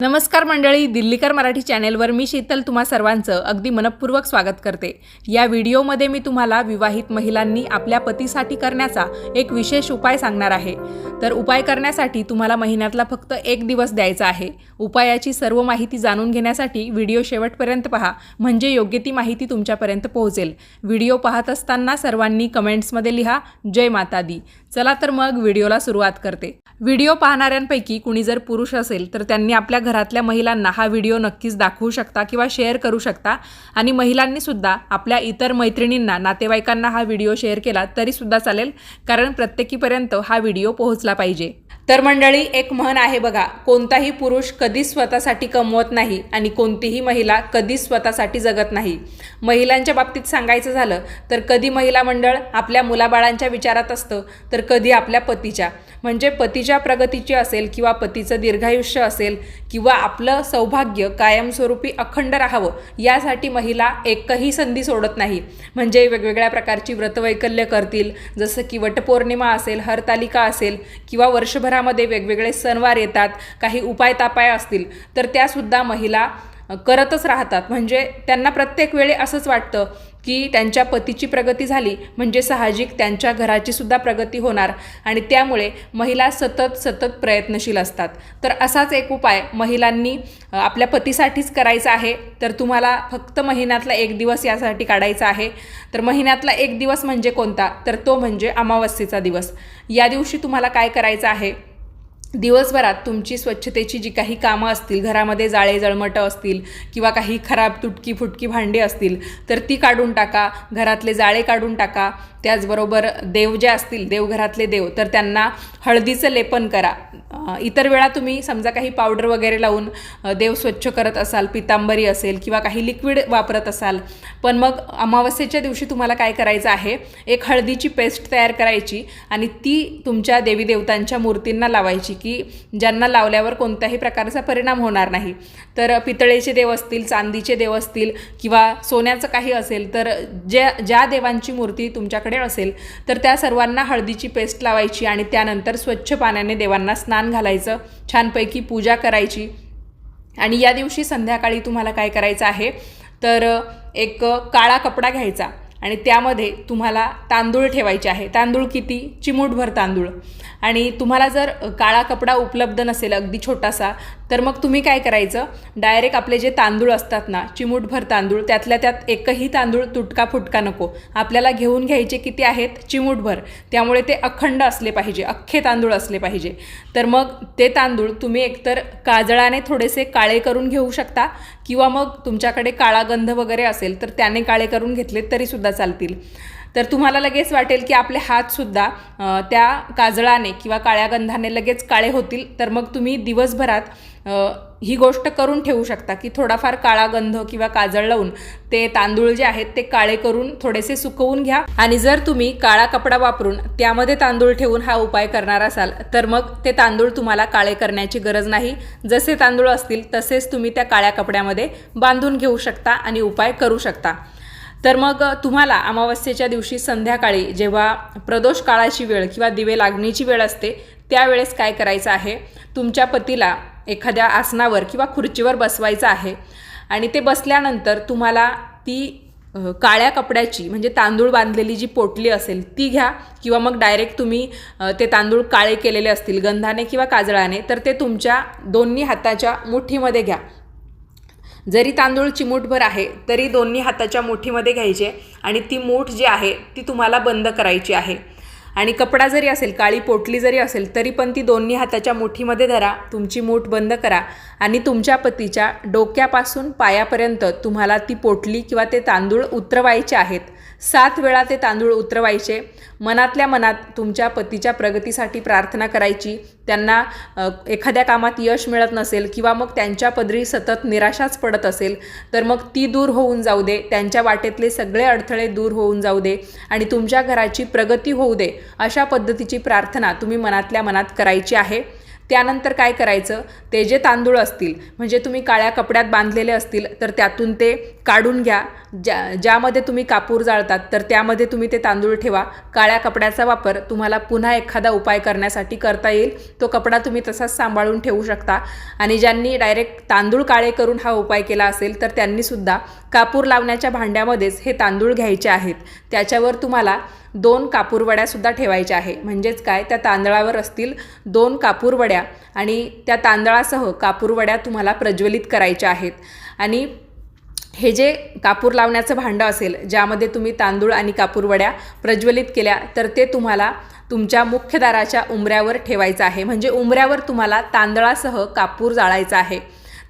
नमस्कार मंडळी दिल्लीकर मराठी चॅनेलवर मी शीतल तुम्हा सर्वांचं अगदी मनपूर्वक स्वागत करते. या व्हिडिओमध्ये मी तुम्हाला विवाहित महिलांनी आपल्या पतीसाठी करण्याचा एक विशेष उपाय सांगणार आहे. तर उपाय करण्यासाठी तुम्हाला महिन्यातला फक्त एक दिवस द्यायचा आहे. उपायाची सर्व माहिती जाणून घेण्यासाठी व्हिडिओ शेवटपर्यंत पहा म्हणजे योग्य ती माहिती तुमच्यापर्यंत पोहोचेल. व्हिडिओ पाहत असताना सर्वांनी कमेंट्समध्ये लिहा जय माता दी चला तर मग व्हिडिओला सुरुवात करते. व्हिडिओ पाहणाऱ्यांपैकी कुणी जर पुरुष असेल तर त्यांनी आपल्या घरातल्या महिलांना हा व्हिडिओ नक्कीच दाखवू शकता किंवा शेअर करू शकता. आणि महिलांनी सुद्धा आपल्या इतर मैत्रिणींना नातेवाईकांना हा व्हिडिओ शेअर केला तरीसुद्धा चालेल कारण प्रत्येकीपर्यंत हा व्हिडिओ पोहोचला पाहिजे. तर मंडळी एक म्हण आहे बघा कोणताही पुरुष कधीच स्वतःसाठी कमवत नाही आणि कोणतीही महिला कधीच स्वतःसाठी जगत नाही. महिलांच्या बाबतीत सांगायचं झालं तर कधी महिला मंडळ आपल्या मुलाबाळांच्या विचारात असतं तर कधी आपल्या पतीच्या. म्हणजे पतीच्या प्रगतीची असेल किंवा पतीचं दीर्घायुष्य असेल किंवा आपलं सौभाग्य कायमस्वरूपी अखंड राहावं यासाठी महिला एकही संधी सोडत नाही. म्हणजे वेगवेगळ्या प्रकारची व्रतवैकल्य करतील जसं की वटपौर्णिमा असेल हरतालिका असेल किंवा वर्षभरामध्ये वेगवेगळे सणवार येतात काही उपाय तापाय असतील तर त्यासुद्धा महिला करतच राहतात. म्हणजे त्यांना प्रत्येक वेळी असंच वाटतं की त्यांच्या पतीची प्रगती झाली म्हणजे साहजिक त्यांच्या घराची सुद्धा प्रगती होणार आणि त्यामुळे महिला सतत सतत प्रयत्नशील असतात. तर असाच एक उपाय महिलांनी आपल्या पतीसाठीच करायचा आहे. तर तुम्हाला फक्त महिन्यातला एक दिवस यासाठी काढायचा आहे. तर महिन्यातला एक दिवस म्हणजे कोणता? तर तो म्हणजे अमावस्येचा दिवस. या दिवशी तुम्हाला काय करायचं आहे? दिवसभरात तुमची स्वच्छतेची जी काही कामं असतील घरामध्ये जाळे जळमटं असतील किंवा काही खराब तुटकी फुटकी भांडी असतील तर ती काढून टाका घरातले जाळे काढून टाका. त्याचबरोबर देव जे असतील देवघरातले देव तर त्यांना हळदीचं लेपन करा. इतर वेळा तुम्ही समजा काही पावडर वगैरे लावून देव स्वच्छ करत असाल पितांबरी असेल किंवा काही लिक्विड वापरत असाल पण मग अमावस्येच्या दिवशी तुम्हाला काय करायचं आहे? एक हळदीची पेस्ट तयार करायची आणि ती तुमच्या देवी देवतांच्या मूर्तींना लावायची की ज्यांना लावल्यावर कोणत्याही प्रकारचा परिणाम होणार नाही. तर पितळेचे देव असतील चांदीचे देव असतील किंवा सोन्याचं काही असेल तर ज्या ज्या देवांची मूर्ती तुमच्याकडे असेल तर त्या सर्वांना हळदीची पेस्ट लावायची आणि त्यानंतर स्वच्छ पाण्याने देवांना स्नान घालायचं छानपैकी पूजा करायची. आणि या दिवशी संध्याकाळी तुम्हाला काय करायचं आहे? तर एक काळा कपडा घ्यायचा आणि त्यामध्ये तुम्हाला तांदूळ ठेवायचे आहे. तांदूळ किती? चिमूटभर तांदूळ. आणि तुम्हाला जर काळा कपडा उपलब्ध नसेल अगदी छोटासा तर मग तुम्ही काय करायचं? डायरेक्ट आपले जे तांदूळ असतात ना चिमूटभर तांदूळ त्यातल्या त्यात एकही तांदूळ तुटका फुटका नको. आपल्याला घेऊन घ्यायचे किती आहेत? चिमूटभर. त्यामुळे ते अखंड असले पाहिजे अख्खे तांदूळ असले पाहिजे. तर मग ते तांदूळ तुम्ही एकतर काजळाने थोडेसे काळे करून घेऊ शकता किंवा मग तुमच्याकडे काळा गंध वगैरे असेल तर त्याने काळे करून घेतले तरीसुद्धा चालतील. तर तुम्हाला लगेच वाटेल की आपले हातसुद्धा त्या काजळाने किंवा काळ्या गंधाने लगेच काळे होतील. तर मग तुम्ही दिवसभरात ही गोष्ट करून ठेवू शकता की थोडाफार काळा गंध किंवा काजळ लावून ते तांदूळ जे आहेत ते काळे करून थोडेसे सुकवून घ्या. आणि जर तुम्ही काळा कपडा वापरून त्यामध्ये तांदूळ ठेवून हा उपाय करणार असाल तर मग ते तांदूळ तुम्हाला काळे करण्याची गरज नाही. जसे तांदूळ असतील तसेच तुम्ही त्या काळ्या कपड्यामध्ये बांधून घेऊ शकता आणि उपाय करू शकता. तर मग तुम्हाला अमावस्येच्या दिवशी संध्याकाळी जेव्हा प्रदोष काळाची वेळ किंवा दिवे लागणीची वेळ असते त्यावेळेस काय करायचं आहे? तुमच्या पतीला एखाद्या आसनावर किंवा खुर्चीवर बसवायचं आहे आणि ते बसल्यानंतर तुम्हाला ती काळ्या कपड्याची म्हणजे तांदूळ बांधलेली जी पोटली असेल ती घ्या किंवा मग डायरेक्ट तुम्ही ते तांदूळ काळे केलेले असतील गंधाने किंवा काजळाने तर ते तुमच्या दोन्ही हाताच्या मुठीमध्ये घ्या. जरी तांदूळ चिमूटभर आहे तरी दोन्ही हाताच्या मुठीमध्ये घ्यायचे आणि ती मूठ जी आहे ती तुम्हाला बंद करायची आहे. आणि कपडा जरी असेल काळी पोटली जरी असेल तरी पण ती दोन्ही हाताच्या मुठीमध्ये धरा तुमची मूठ बंद करा आणि तुमच्या पतीच्या डोक्यापासून पायापर्यंत तुम्हाला ती पोटली किंवा ते तांदूळ उतरवायचे आहेत. सात वेळा ते तांदूळ उतरवायचे. मनातल्या मनात तुमच्या पतीच्या प्रगतीसाठी प्रार्थना करायची. त्यांना एखाद्या कामात यश मिळत नसेल किंवा मग त्यांच्या पदरी सतत निराशाच पडत असेल तर मग ती दूर होऊन जाऊ दे. त्यांच्या वाटेतले सगळे अडथळे दूर होऊन जाऊ दे आणि तुमच्या घराची प्रगती होऊ दे अशा पद्धतीची प्रार्थना तुम्ही मनातल्या मनात करायची आहे. त्यानंतर काय करायचं? ते जे तांदूळ असतील म्हणजे तुम्ही काळ्या कपड्यात बांधलेले असतील तर त्यातून ते काढून घ्या. ज्या ज्यामध्ये तुम्ही कापूर जाळतात तर त्यामध्ये तुम्ही ते तांदूळ ठेवा. काळ्या कपड्याचा वापर तुम्हाला पुन्हा एखादा उपाय करण्यासाठी करता येईल. तो कपडा तुम्ही तसाच सांभाळून ठेवू शकता. आणि ज्यांनी डायरेक्ट तांदूळ काळे करून हा उपाय केला असेल तर त्यांनीसुद्धा कापूर लावण्याच्या भांड्यामध्येच हे तांदूळ घ्यायचे आहेत. त्याच्यावर तुम्हाला दोन कापूरवड्यासुद्धा ठेवायच्या आहे. म्हणजेच काय? त्या तांदळावर असतील दोन कापूरवड्या आणि त्या तांदळासह कापूरवड्या तुम्हाला प्रज्वलित करायच्या आहेत. आणि हे जे कापूर लावण्याचं भांडं असेल ज्यामध्ये तुम्ही तांदूळ आणि कापूरवड्या प्रज्वलित केल्या तर ते तुम्हाला तुमच्या मुख्य दाराच्या उंबऱ्यावर ठेवायचं आहे. म्हणजे उंबऱ्यावर तुम्हाला तांदळासह कापूर जाळायचा आहे.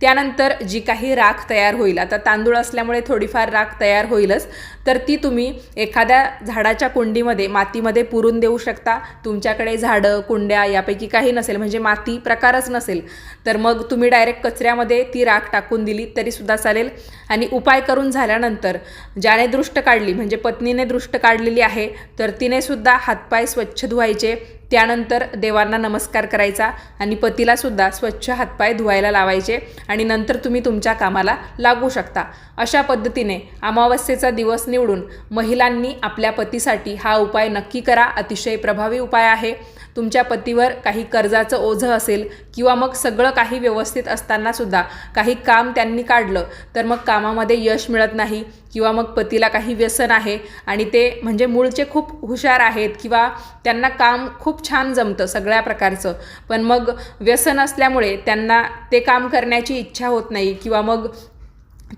त्यानंतर जी काही राख तयार होईल आता तांदूळ असल्यामुळे थोडीफार राख तयार होईलच तर ती तुम्ही एखाद्या झाडाच्या कुंडीमध्ये मातीमध्ये पुरून देऊ शकता. तुमच्याकडे झाडं कुंड्या यापैकी काही नसेल म्हणजे माती प्रकारच नसेल तर मग तुम्ही डायरेक्ट कचऱ्यामध्ये ती राख टाकून दिली तरीसुद्धा चालेल. आणि उपाय करून झाल्यानंतर ज्याने दृष्ट काढली म्हणजे पत्नीने दृष्ट काढलेली आहे तर तिनेसुद्धा हातपाय स्वच्छ धुवायचे त्यानंतर देवांना नमस्कार करायचा आणि पतीलासुद्धा स्वच्छ हातपाय धुवायला लावायचे आणि नंतर तुम्ही तुमच्या कामाला लागू शकता. अशा पद्धतीने अमावस्येचा दिवस निवडून महिलांनी आपल्या पतीसाठी हा उपाय नक्की करा. अतिशय प्रभावी उपाय आहे. तुमच्या पतीवर काही कर्जाचं ओझं असेल किंवा मग सगळं काही व्यवस्थित असतानासुद्धा काही काम त्यांनी काढलं तर मग कामामध्ये यश मिळत नाही किंवा मग पतीला काही व्यसन आहे आणि ते म्हणजे मूळचे खूप हुशार आहेत किंवा त्यांना काम खूप छान जमतं सगळ्या प्रकारचं. पण मग व्यसन असल्यामुळे त्यांना ते काम करण्याची इच्छा होत नाही किंवा मग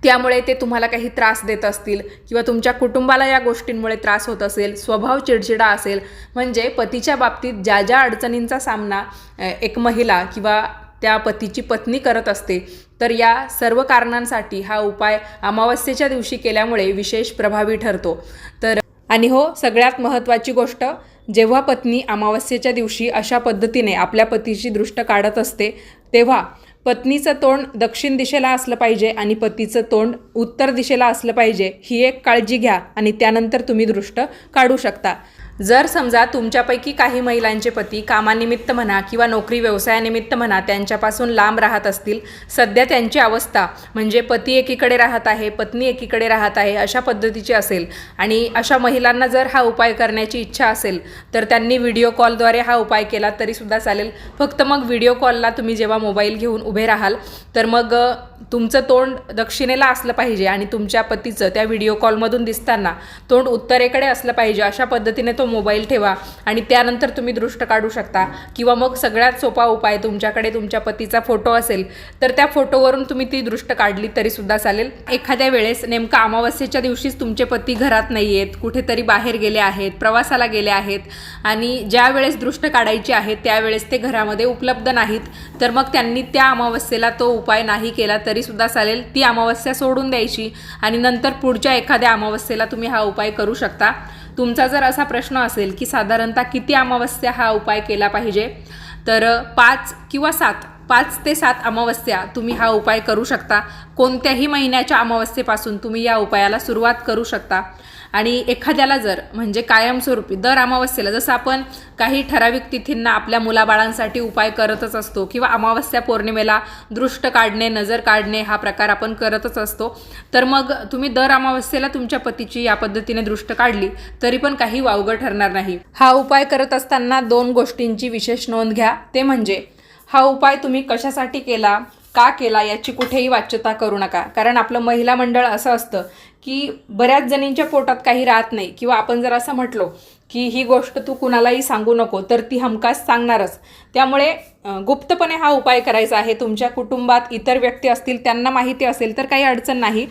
त्यामुळे ते तुम्हाला काही त्रास देत असतील किंवा तुमच्या कुटुंबाला या गोष्टींमुळे त्रास होत असेल स्वभाव चिडचिडा असेल म्हणजे पतीच्या बाबतीत ज्या ज्या अडचणींचा सामना एक महिला किंवा त्या पतीची पत्नी करत असते तर या सर्व कारणांसाठी हा उपाय अमावस्येच्या दिवशी केल्यामुळे विशेष प्रभावी ठरतो. तर आणि हो सगळ्यात महत्त्वाची गोष्ट जेव्हा पत्नी अमावस्येच्या दिवशी अशा पद्धतीने आपल्या पतीची दृष्ट काढत असते तेव्हा पत्नीचं तोंड दक्षिण दिशेला असलं पाहिजे आणि पतीचं तोंड उत्तर दिशेला असलं पाहिजे ही एक काळजी घ्या आणि त्यानंतर तुम्ही दृष्ट काढू शकता. जर समजा तुमच्यापैकी काही महिलांचे पती कामानिमित्त म्हणा किंवा नोकरी व्यवसायानिमित्त म्हणा त्यांच्यापासून लांब राहत असतील सध्या त्यांची अवस्था म्हणजे पती एकीकडे राहत आहे पत्नी एकीकडे राहत आहे अशा पद्धतीची असेल. आणि अशा महिलांना जर हा उपाय करण्याची इच्छा असेल तर त्यांनी व्हिडिओ कॉलद्वारे हा उपाय केला तरीसुद्धा चालेल. फक्त मग व्हिडिओ कॉलला तुम्ही जेव्हा मोबाईल घेऊन उभे राहाल तर मग तुमचं तोंड दक्षिणेला असलं पाहिजे आणि तुमच्या पतीचं त्या व्हिडिओ कॉलमधून दिसताना तोंड उत्तरेकडे असलं पाहिजे अशा पद्धतीने तो मोबाईल ठेवा आणि त्यानंतर तुम्ही दृष्ट काढू शकता. किंवा मग सगळ्यात सोपा उपाय तुमच्याकडे तुमच्या पतीचा फोटो असेल तर त्या फोटोवरून तुम्ही ती दृष्ट काढली तरीसुद्धा चालेल. एखाद्या वेळेस नेमका अमावस्येच्या दिवशीच तुमचे पती घरात नाही आहेत कुठेतरी बाहेर गेले आहेत प्रवासाला गेले आहेत आणि ज्या वेळेस दृष्ट काढायची आहे त्यावेळेस ते घरामध्ये उपलब्ध नाहीत तर मग त्यांनी त्या अमावस्येला तो उपाय नाही केला तर तरीसुद्धा चालेल ती अमावस्या सोडून द्यायची आणि नंतर पुढच्या एखाद्या अमावस्येला तुम्ही हा उपाय करू शकता. तुमचा जर असा प्रश्न असेल की साधारणतः किती अमावस्या हा उपाय केला पाहिजे तर पाच किंवा सात पाच ते सात अमावस्या तुम्ही हा उपाय करू शकता. कोणत्याही महिन्याच्या अमावस्येपासून तुम्ही या उपायाला सुरुवात करू शकता. आणि एखाद्याला जर म्हणजे कायमस्वरूपी दर अमावस्येला जसं आपण काही ठराविक तिथींना आपल्या मुलाबाळांसाठी उपाय करतच असतो किंवा अमावस्या पौर्णिमेला दृष्ट काढणे नजर काढणे हा प्रकार आपण करतच असतो तर मग तुम्ही दर अमावस्येला तुमच्या पतीची या पद्धतीने दृष्ट काढली तरी पण काही वावगं ठरणार नाही. हा उपाय करत असताना दोन गोष्टींची विशेष नोंद घ्या. ते म्हणजे हा उपाय तुम्ही कशासाठी केला का केला याची कुठेही वाच्यता करू नका. कारण आपलं महिला मंडळ असं असतं की बऱ्याच जणींच्या पोटात काही राहत नाही. किंवा आपण जर असं म्हटलो की ही गोष्ट तू कुणालाही सांगू नको तर ती हमखास सांगणारच. त्यामुळे गुप्तपणे हा उपाय करायचा आहे. तुमच्या कुटुंबात इतर व्यक्ती असतील त्यांना माहिती असेल तर काही अडचण नाही.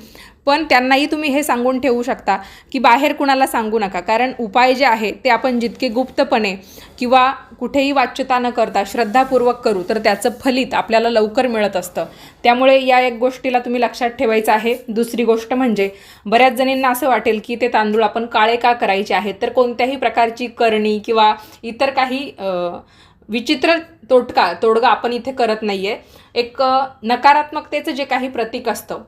पण त्यांनाही तुम्ही हे सांगून ठेवू शकता की बाहेर कुणाला सांगू नका. कारण उपाय जे आहे ते आपण जितके गुप्तपणे किंवा कुठेही वाच्यता न करता श्रद्धापूर्वक करू तर त्याचं फलित आपल्याला लवकर मिळत असतं. त्यामुळे या एक गोष्टीला तुम्ही लक्षात ठेवायचं आहे. दुसरी गोष्ट म्हणजे बऱ्याच जणींना असं वाटेल की ते तांदूळ आपण काळे का करायचे आहेत? तर कोणत्याही प्रकारची करणी किंवा इतर काही विचित्र तोटका तोडगा आपण इथे करत नाही आहे एक नकारात्मकतेचं जे काही प्रतीक असतं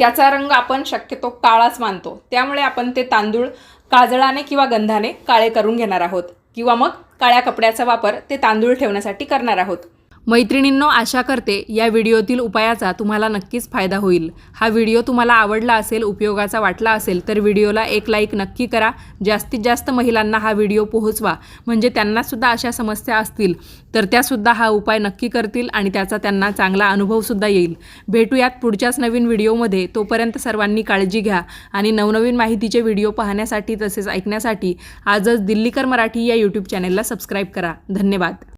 त्याचा रंग आपण शक्यतो काळाच मानतो. त्यामुळे आपण ते तांदूळ काजळाने किंवा गंधाने काळे करून घेणार आहोत. किंवा मग काळ्या कपड्याचा वापर ते तांदूळ ठेवण्यासाठी करणार आहोत. मैत्रिणींनो आशा करते या व्हिडिओतील उपायाचा तुम्हाला नक्कीच फायदा होईल. हा व्हिडिओ तुम्हाला आवडला असेल उपयोगाचा वाटला असेल तर व्हिडिओला एक लाईक नक्की करा. जास्तीत जास्त महिलांना हा व्हिडिओ पोहोचवा. म्हणजे त्यांनासुद्धा अशा समस्या असतील तर त्यासुद्धा हा उपाय नक्की करतील आणि त्याचा त्यांना चांगला अनुभवसुद्धा येईल. भेटूयात पुढच्याच नवीन व्हिडिओमध्ये. तोपर्यंत सर्वांनी काळजी घ्या आणि नवनवीन माहितीचे व्हिडिओ पाहण्यासाठी तसेच ऐकण्यासाठी आजच दिल्लीकर मराठी या यूट्यूब चॅनेलला सबस्क्राईब करा. धन्यवाद.